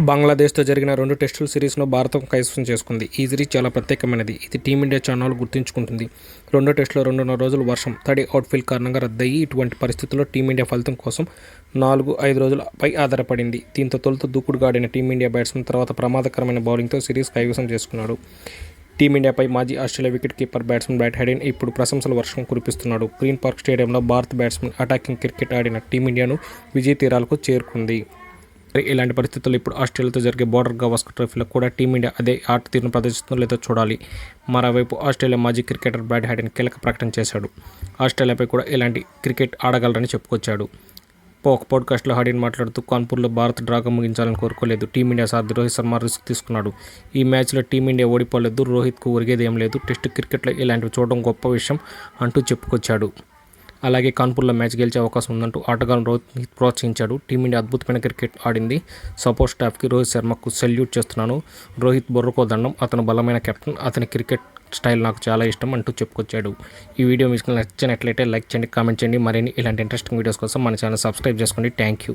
బంగ్లాదేశ్తో జరిగిన రెండు టెస్టుల సిరీస్ను భారతం కైవసం చేసుకుంది. ఈ సిరీస్ చాలా ప్రత్యేకమైనది. ఇది టీమిండియా ఛానల్ గుర్తుంచుకుంటుంది. రెండో టెస్టులో రెండున్నర రోజులు వర్షం. తడి అవుట్ఫీల్డ్ కారణంగా రద్దయ్యి ఇటువంటి పరిస్థితుల్లో టీమిండియా ఫలితం కోసం నాలుగు ఐదు రోజులపై ఆధారపడింది. దీంతో తొలుత దూకుడుగా ఆడిన టీమిండియా బ్యాట్స్మెన్ తర్వాత ప్రమాదకరమైన బౌలింగ్తో సిరీస్ కైవసం చేసుకున్నాడు. టీమిండియాపై మాజీ Australia wicket keeper batsmen Matt Hayden ఇప్పుడు ప్రశంసల వర్షం కురిపిస్తున్నాడు. గ్రీన్ పార్క్ స్టేడియంలో భారత్ బ్యాట్స్మెన్ అటాకింగ్ క్రికెట్ ఆడిన టీమిండియాను విజయ తీరాలకు చేరుకుంది. మరి ఇలాంటి పరిస్థితుల్లో ఇప్పుడు ఆస్ట్రేలియాతో జరిగే బోర్డర్ గవాస్కర్ ట్రోఫీలో కూడా టీమిండియా అదే ఆట తీరును ప్రదర్శిస్తుందో లేదో చూడాలి. మరోవైపు ఆస్ట్రేలియా మాజీ క్రికెటర్ బ్రాడ్ హ్యాడెన్ కీలక ప్రకటన చేశాడు. ఆస్ట్రేలియాపై కూడా ఇలాంటి క్రికెట్ ఆడగలరని చెప్పుకొచ్చాడు. ఒక పాడ్కాస్ట్లో హాడిన్ మాట్లాడుతూ కాన్పూర్లో భారత్ డ్రాగా ముగించాలని కోరుకోలేదు. టీమిండియా సారథి రోహిత్ శర్మ రిస్క్ తీసుకున్నాడు. ఈ మ్యాచ్లో టీమిండియా ఓడిపోలేదు. రోహిత్కు ఒరిగేది ఏం లేదు. టెస్ట్ క్రికెట్లో ఇలాంటివి చూడడం గొప్ప విషయం అంటూ చెప్పుకొచ్చాడు. అలాగే కాన్పూర్లో మ్యాచ్ గెలిచే అవకాశం ఉందంటూ ఆటగాళ్ళను రోహిత్ ప్రోత్సహించాడు. టీమిండియా అద్భుతమైన క్రికెట్ ఆడింది. సపోర్ట్ స్టాఫ్కి రోహిత్ శర్మకు సెల్యూట్ చేస్తున్నాను. రోహిత్ బొర్రకో దండం అతను బలమైన కెప్టెన్ అతని క్రికెట్ స్టైల్ నాకు చాలా ఇష్టం అంటూ చెప్పుకొచ్చాడు. ఈ వీడియో మీకు నచ్చినట్లయితే లైక్ చేయండి కామెంట్ చేయండి. మరిన్ని ఇలాంటి ఇంట్రెస్టింగ్ వీడియోస్ కోసం మన ఛానల్ సబ్స్క్రైబ్ చేసుకోండి. Thank you.